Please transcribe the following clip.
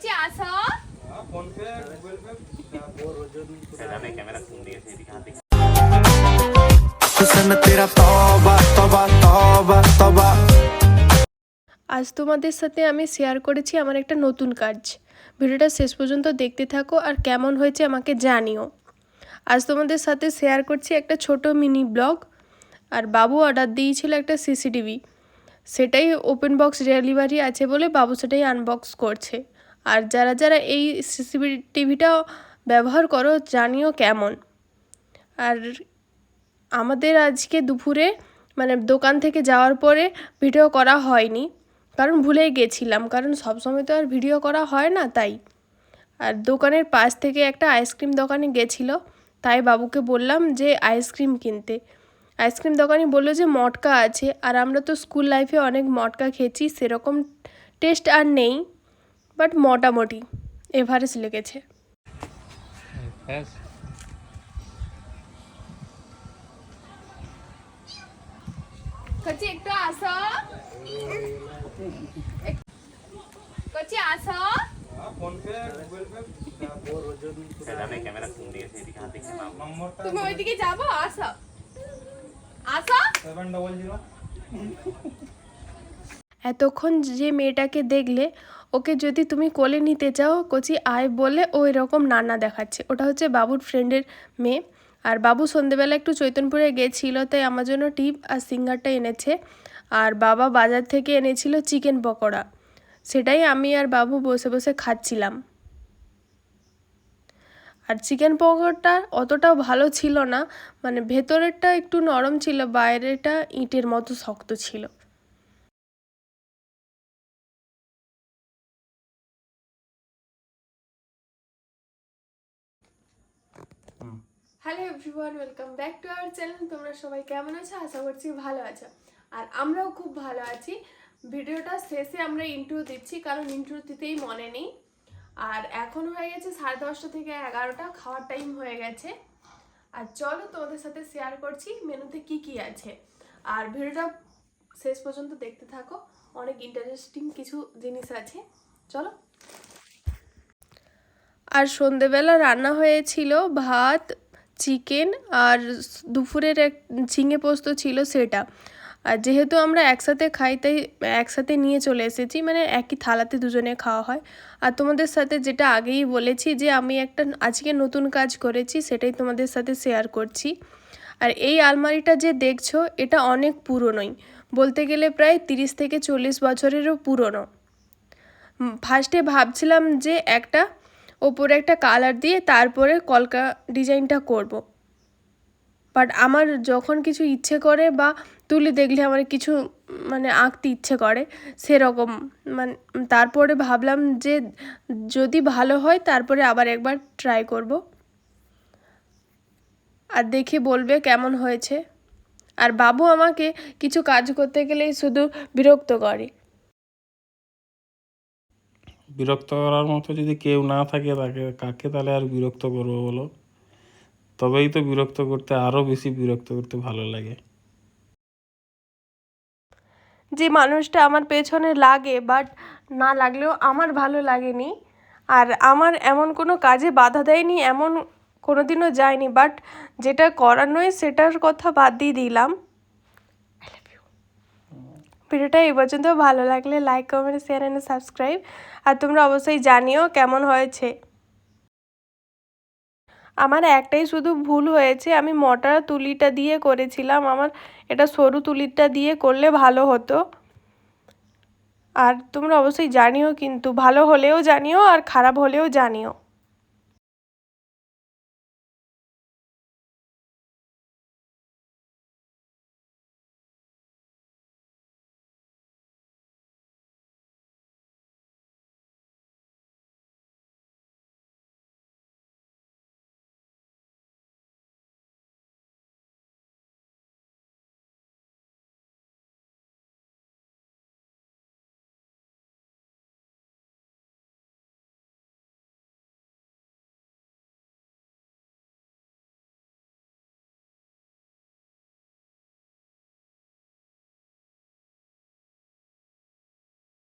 করছি আসো। আজ তোমাদের সাথে আমি শেয়ার করেছি আমার একটা নতুন কাজ। ভিডিওটা শেষ পর্যন্ত দেখতে থাকো আর কেমন হয়েছে আমাকে জানিও। আজ তোমাদের সাথে শেয়ার করছি একটা ছোট মিনি ব্লগ আর বাবু অর্ডার দিয়েছিল একটা সিসিটিভি সেটাই ওপেন বক্স ডেলিভারি আছে বলে বাবু সেটাই আনবক্স করছে। আর যারা যারা এই সিসিটিভি টিভিটা ব্যবহার করো, জানিও কেমন। আর আমাদের আজকে দুপুরে মানে দোকান থেকে যাওয়ার পরে ভিডিও করা হয়নি। কারণ ভুলেই গেছিলাম, কারণ সবসময় তো আর ভিডিও করা হয় না তাই। আর দোকানের পাশ থেকে একটা আইসক্রিম দোকানে গেছিল, তাই বাবুকে বললাম যে আইসক্রিম কিনতে। আইসক্রিম দোকানি বলল যে মটকা আছে, আর আমরা তো স্কুল লাইফে অনেক মটকা খেয়েছি, সেরকম টেস্ট আর নেই। বাট মোটামুটি এভারেজ লেগেছে। করছি একটু আসো। করছি আসো। তুমি ওইদিকে যাব আসো। আসো। সেভেন ডবল জিরো এতক্ষণ যে মেয়েটাকে দেখলে, ওকে যদি তুমি কোলে নিতে চাও, কচি আয় বলে ও এরকম নানা দেখাচ্ছে। ওটা হচ্ছে বাবুর ফ্রেন্ডের মেয়ে। আর বাবু সন্ধেবেলা একটু চৈতনপুরে গেছিল, তাই আমার জন্য টিপ আর সিঙ্গারটা এনেছে। আর বাবা বাজার থেকে এনেছিল চিকেন পকোড়া। সেটাই আমি আর বাবু বসে বসে খাচ্ছিলাম। আর চিকেন পকোড়াটা অতটাও ভালো ছিল না মানে ভেতরেরটা একটু নরম ছিল বাইরেটা ইটের মতো শক্ত ছিল। Hello everyone welcome back to our channel তোমরা সবাই কেমন আছো? আশা করছি ভালো আছো। আর আমরাও খুব ভালো আছি। ভিডিওটা শেষে আমরা ইন্ট্রো দিচ্ছি, কারণ ইন্ট্রো দিতেই মনে নেই। আর এখন হয়ে গেছে সাড়ে দশটা থেকে এগারোটা, খাওয়ার টাইম হয়ে গেছে। আর চলো তোমাদের সাথে শেয়ার করছি মেনুতে কি কি আছে। আর ভিডিওটা শেষ পর্যন্ত দেখতে থাকো, অনেক ইন্টারেস্টিং কিছু জিনিস আছে। চলো। আর সন্ধেবেলা রান্না হয়েছিল ভাত চিকেন আর দুপুরের এক ঝিঙে পোস্ত ছিল সেটা। আর যেহেতু আমরা একসাথে খাই, তাই একসাথে নিয়ে চলে এসেছি। মানে একই থালাতে দুজনে খাওয়া হয়। আর তোমাদের সাথে যেটা আগেই বলেছি যে, আমি একটা আজকে নতুন কাজ করেছি, সেটাই তোমাদের সাথে শেয়ার করছি। আর এই আলমারিটা যে দেখছ, এটা অনেক পুরনোই। বলতে গেলে প্রায় তিরিশ থেকে চল্লিশ বছরেরও পুরনো। ফার্স্টে ভাবছিলাম যে একটা ওপরে একটা কালার দিয়ে তারপরে কলকা ডিজাইনটা করব। বাট আমার যখন কিছু ইচ্ছে করে বা তুলি দেখলে আমার কিছু মানে আঁকতে ইচ্ছে করে, সেরকম মানে তারপরে ভাবলাম যে যদি ভালো হয় তারপরে আবার একবার ট্রাই করব। আর দেখে বলবে কেমন হয়েছে। আর বাবু আমাকে কিছু কাজ করতে গেলেই শুধু বিরক্ত করে। বিরক্ত করার মতো যদি কেউ না থাকে তাকে, কাকে তাহলে আর বিরক্ত করব বলো? তবেই তো বিরক্ত করতে আরও বেশি বিরক্ত করতে ভালো লাগে। যে মানুষটা আমার পেছনে লাগে বাট না লাগলেও আমার ভালো লাগেনি, আর আমার এমন কোনো কাজে বাধা দেয়নি, এমন কোনো দিনও যায়নি বাট যেটা করার নয় সেটার কথা বাদ দিয়ে দিলাম। ভিডিওটা এই পর্যন্ত। ভালো লাগলে like comment share and subscribe আর তোমরা অবশ্যই জানিও কেমন হয়েছে। আমার একটাই শুধু ভুল হয়েছে, আমি মোটা তুলিটা দিয়ে করেছিলাম। আমার এটা সরু তুলিটা দিয়ে করলে ভালো হতো। আর তোমরা অবশ্যই জানিও কিন্তু, ভালো হলেও জানিও আর খারাপ হলেও জানিও।